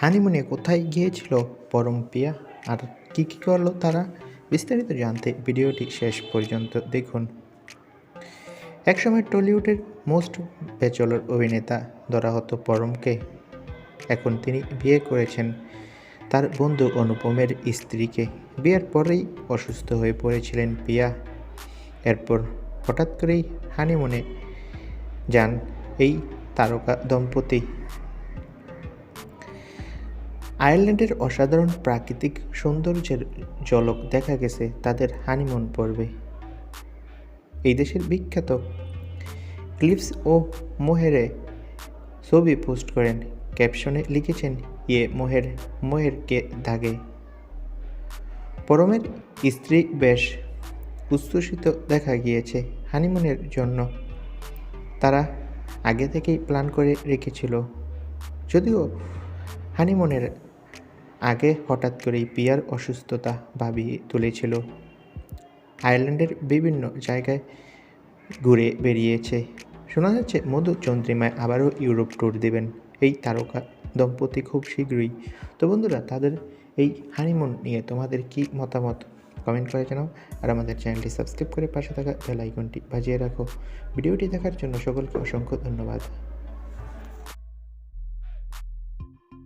হানিমুনে কোথায় গিয়েছিল পরম পিয়া? আর কী কী করল তারা? বিস্তারিত জানতে ভিডিওটি শেষ পর্যন্ত দেখুন। একসময় টলিউডের মোস্ট ব্যাচলর অভিনেতা ধরা হতো পরমকে এখন তিনি বিয়ে করেছেন। তার বন্ধু অনুপমের স্ত্রীকে। বিয়ের পরেই অসুস্থ হয়ে পড়েছিলেন পিয়া। এরপর হঠাৎ করেই হানিমুনে যান এই তারকা দম্পতি। আয়ারল্যান্ডের অসাধারণ প্রাকৃতিক সৌন্দর্যের ঝলক দেখা গেছে তাদের হানিমুন পর্বে। এই দেশের বিখ্যাত ক্লিপস ও মোহেরে ছবি পোস্ট করেন। ক্যাপশনে লিখেছেন ইয়ে মোহের মোহেরকে দাগে? পরমের স্ত্রী বেশ উচ্ছ্বসিত দেখা গিয়েছে হানিমুনের জন্য। তারা আগে থেকেই প্ল্যান করে রেখেছিল। যদিও হানিমুনের আগে হঠাৎ করেই পিয়ার অসুস্থতা ভাবিয়ে তুলেছিল। আয়ারল্যান্ডের বিভিন্ন জায়গায় ঘুরে বেরিয়েছে শোনা যাচ্ছে, মধু চন্দ্রিমায় আবারও ইউরোপ ট্যুর দেবেন। এই তারকা দম্পতি খুব শীঘ্রই। তো বন্ধুরা, তাদের এই হানিমুন নিয়ে তোমাদের কি মতামত? কমেন্ট করে জানাও। আর আমাদের চ্যানেলটি সাবস্ক্রাইব করে পাশে থাকা বেল আইকনটি বাজিয়ে রাখো। ভিডিওটি দেখার জন্য সকলকে অসংখ্য ধন্যবাদ।